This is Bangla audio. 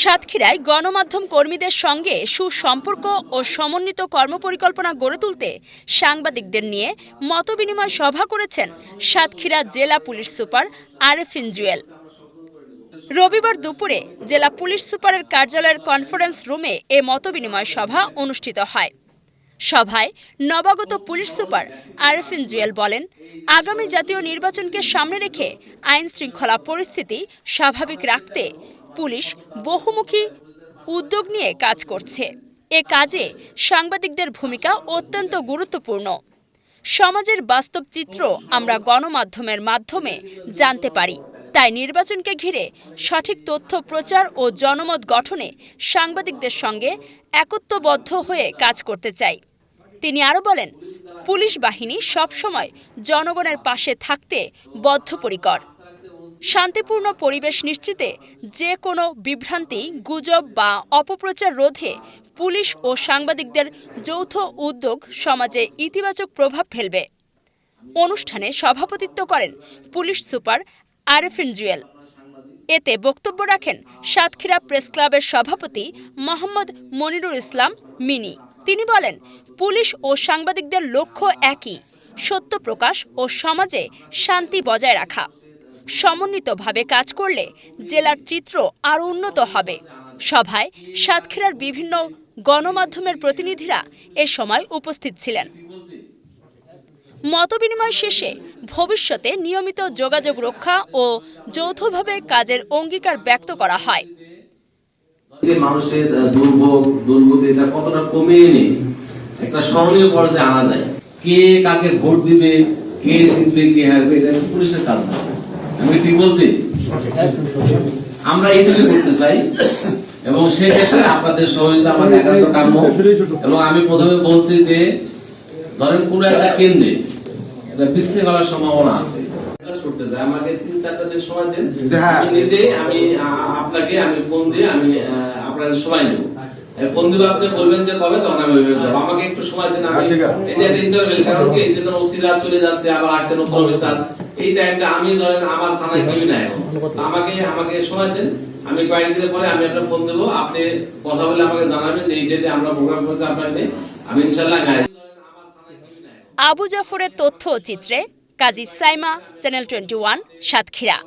সাতক্ষীরায় গণমাধ্যম কর্মীদের সঙ্গে সুসম্পর্ক ও সমন্বিত কর্মপরিকল্পনা গড়ে তুলতে সাংবাদিকদের নিয়ে মতবিনিময় সভা করেছেন সাতক্ষীরা জেলা পুলিশ সুপার আরেফিন জুয়েল। রবিবার দুপুরে জেলা পুলিশ সুপারের কার্যালয়ের কনফারেন্স রুমে এ মতবিনিময় সভা অনুষ্ঠিত হয়। সভায় নবাগত পুলিশ সুপার আরেফিন জুয়েল বলেন, আগামী জাতীয় নির্বাচনকে সামনে রেখে আইন শৃঙ্খলা পরিস্থিতি স্বাভাবিক রাখতে পুলিশ বহুমুখী উদ্যোগ নিয়ে কাজ করছে। এ কাজে সাংবাদিকদের ভূমিকা অত্যন্ত গুরুত্বপূর্ণ। সমাজের বাস্তব চিত্র আমরা গণমাধ্যমের মাধ্যমে জানতে পারি। তাই নির্বাচনকে ঘিরে সঠিক তথ্য প্রচার ও জনমত গঠনে সাংবাদিকদের সঙ্গে একত্ববদ্ধ হয়ে কাজ করতে চাই। তিনি আরও বলেন, পুলিশ বাহিনী সবসময় জনগণের পাশে থাকতে বদ্ধপরিকর। শান্তিপূর্ণ পরিবেশ নিশ্চিতে যে কোনো বিভ্রান্তি, গুজব বা অপপ্রচার রোধে পুলিশ ও সাংবাদিকদের যৌথ উদ্যোগ সমাজে ইতিবাচক প্রভাব ফেলবে। অনুষ্ঠানে সভাপতিত্ব করেন পুলিশ সুপার আরেফিন জুয়েল। এতে বক্তব্য রাখেন সাতক্ষীরা প্রেস ক্লাবের সভাপতি মোহাম্মদ মনিরুল ইসলাম মিনি। তিনি বলেন, পুলিশ ও সাংবাদিকদের লক্ষ্য একই, সত্য প্রকাশ ও সমাজে শান্তি বজায় রাখা। সমন্বিতভাবে কাজ করলে জেলার চিত্র আরও উন্নত হবে। সভায় সাতক্ষীরার বিভিন্ন গণমাধ্যমের প্রতিনিধিরা এ সময় উপস্থিত ছিলেন। মতবিনিময় শেষে ভবিষ্যতে নিয়মিত যোগাযোগ রক্ষা ও যৌথভাবে কাজের অঙ্গীকার ব্যক্ত করা হয়। মানুষের দুর্ভোগ কতটা এনে একটা স্মরণীয় পর্যায়ে আনা যায়। কে কাকে ভোট দিবে, কে জিতবে, কে হারবে, এটা পুলিশের কাজ না। আমি ঠিক বলছি? আমরা এইটুকু করতে চাই এবং সেই ক্ষেত্রে আপনাদের সহযোগিতা আমাদের একান্ত কাম্য। এবং আমি প্রথমে বলছি যে ধরেন কোন একটা কেন্দ্রে বিশৃঙ্খলার সম্ভাবনা আছে। করতে চাই আমাকে তিন চারটা দিন সময় দেন। হ্যাঁ। আমি নিজে আমি আপনাকে আমি ফোন দিয়ে আমি আপনাদের সময় নেব। ফোন দিব আপনি বলবেন যে কবে তখন আমি ওইভাবে যাব। আমাকে একটু সময় দিন আমি হ্যাঁ, এই যে ইন্টারভেল কারণ কি এই যে ওসিরা চলে যাচ্ছে আবার আসছে নতুন অফিসার এই টাইমটা আমি ধরেন আমার থানায় কেউ নাই আমাকে আমাকে দেন আমি কয়েকদিনের পরে আমি আপনার ফোন দেবো আপনি কথা বলে আমাকে জানাবেন যে এই ডেটে আমরা প্রোগ্রাম করতে আপনার আমি ইনশাল্লাহ গাই আবু জাফরের তথ্য চিত্রে Kazi Saima channel twenty one Satkhira.